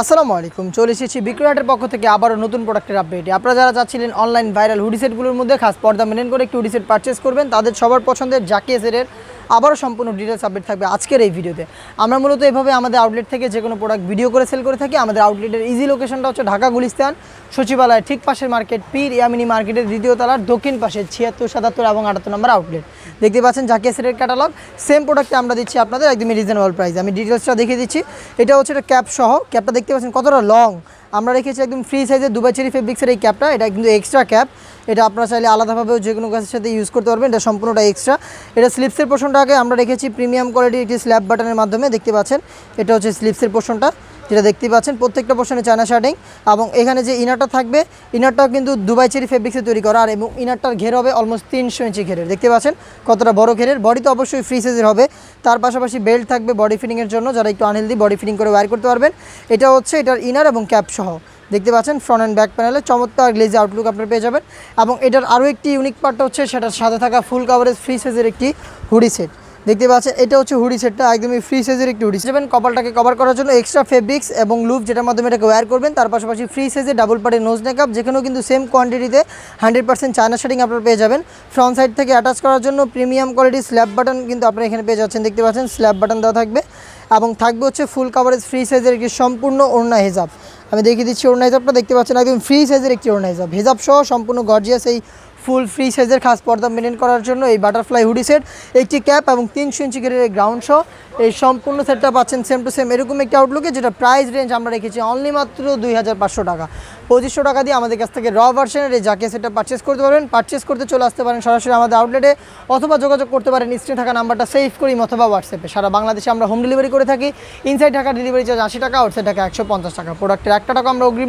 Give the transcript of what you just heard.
আসসালামু আলাইকুম। চলে এসেছি বিক্রয়হাটের পক্ষ থেকে আবারও নতুন প্রোডাক্টের আপডেটে আপনারা যারা চাচ্ছিলেন অনলাইন ভাইরাল হুডিসেটগুলোর মধ্যে, খাস পর্দা মেনেন করে একটি হুডিসেট পারচেস করবেন, তাদের সবার পছন্দের জাকিয়েসের আবারও সম্পূর্ণ ডিটেলস আপডেট থাকবে আজকের এই ভিডিওতে আমরা মূলত এভাবে আমাদের আউটলেট থেকে যে কোনো প্রোডাক্ট ভিডিও করে সেল করে থাকি। আমাদের আউটলেটের ইজি লোকেশনটা হচ্ছে ঢাকা গুলিস্তান, সচিবালয়ের ঠিক পাশের মার্কেট পীর ইয়ামিনী মার্কেটের দ্বিতীয় তলার দক্ষিণ পাশে ছিয়াত্তর, সাতাত্তর এবং আটাত্তর নম্বর আউটলেট দেখতে পাচ্ছেন জাকিয়া সেটের ক্যাটালগ সেম প্রোডাক্টে আমরা দিচ্ছি আপনাদের একদমই রিজনেবল প্রাইস আমি ডিটেলসটা দেখিয়ে দিচ্ছি। এটা হচ্ছে একটা ক্যাপ সহ। ক্যাপটা দেখতে পাচ্ছেন কতটা লং আমরা রেখেছি একদম ফ্রি সাইজের দুবাই চেরি ফেব্রিক্সের এই ক্যাপটা এটা কিন্তু এক্সট্রা ক্যাপ এটা আপনারা চাইলে আলাদাভাবেও যে কোনো গাছের সাথে ইউজ করতে পারবেন। এটা সম্পূর্ণটা এক্সট্রা এটা স্লিপসের পোর্শনটাকে আমরা রেখেছি প্রিমিয়াম কোয়ালিটির একটি স্ল্যাব বাটনের মাধ্যমে, দেখতে পাচ্ছেন? এটা হচ্ছে স্লিপসের পোর্শনটা যেটা দেখতে পাচ্ছেন। প্রত্যেকটা পোর্শনে চায়না শার্টিং এবং এখানে যে ইনারটা থাকবে ইনারটাও কিন্তু দুবাই চেরি ফেব্রিক্সে তৈরি করা। আর এবং ইনারটার ঘের হবে অলমোস্ট তিনশো ইঞ্চি ঘেরের। দেখতে পাচ্ছেন? কতটা বড় ঘেরের? বডি তো অবশ্যই ফ্রি সাইজের হবে। তার পাশাপাশি বেল্ট থাকবে বডি ফিটিংয়ের জন্য, যারা একটু আনহেলদি বডি ফিটিং করে ওয়্যার করতে পারবেন। এটা হচ্ছে এটার ইনার এবং ক্যাপ সহ। দেখতে পাচ্ছেন ফ্রন্ট অ্যান্ড ব্যাক প্যানেলে চমৎকার গ্লেজি আউটলুক আপনারা পেয়ে যাবেন। এবং এটার আরও একটি ইউনিক পার্টটা হচ্ছে, সেটার সাথে থাকা ফুল কাভারেজ ফ্রি সাইজের একটি হুডি সেট দেখতে পাচ্ছেন, এটা হচ্ছে হুডি সেটটা একদমই ফ্রি সাইজের একটি হুডি সেভেন কপালটাকে কভার করার জন্য এক্সট্রা ফেব্রিক্স এবং লুপ যেটার মাধ্যমে এটাকে ওয়্যার করবেন, তার পাশাপাশি ফ্রি সাইজের ডাবল পার্টের নোজ মেকআপ যেখানেও কিন্তু সেম কোয়ান্টিটিতে হান্ড্রেড পার্সেন্ট চায়না শার্টিং আপনারা পেয়ে যাবেন। ফ্রন্ট সাইড থেকে অ্যাটাচ করার জন্য প্রিমিয়াম কোয়ালিটির স্ল্যাব বাটন কিন্তু আপনারা এখানে পেয়ে যাচ্ছেন। দেখতে পাচ্ছেন স্ল্যাব বাটন দেওয়া থাকবে এবং থাকবে হচ্ছে ফুল কাভারেজ ফ্রি সাইজের একটি সম্পূর্ণ ওড়না হিজাব। আমি দেখিয়ে দিচ্ছি হিজাবটা দেখতে পাচ্ছেন একদম ফ্রি সাইজের একটি ওড়না ভেজাব সহ সম্পূর্ণ গর্জিয়াস এই ফুল ফ্রি সাইজের খাস পর্দা মেনটেন করার জন্য এই বাটারফ্লাই হুডি সেট একটি ক্যাপ এবং তিনশো ইঞ্চি গেরের গ্রাউন্ড সহ এই সম্পূর্ণ সেটটা পাচ্ছেন সেম টু সেম এরকম একটি আউটলুকে যেটা প্রাইস রেঞ্জ আমরা রেখেছি অনলি মাত্র দুই হাজার পাঁচশো টাকা। পঁচিশশো টাকা দিয়ে আমাদের কাছ থেকে র ভার্সনের এই জাকে সেটটা পারচেস করতে পারবেন। পারচেস করতে চলে আসতে পারেন সরাসরি আমাদের আউটলেটে অথবা যোগাযোগ করতে পারেন স্ক্রিনে থাকা নাম্বারটা সেভ করি অথবা হোয়াটসঅ্যাপে সারা বাংলাদেশে আমরা হোম ডেলিভারি করে থাকি। ইনসাইড ঢাকা ডেলিভারি চার্জ আশি টাকা আউটসাইড টাকা একশো টাকা। প্রোডাক্টের একটা টাকা আমরা অগ্রিম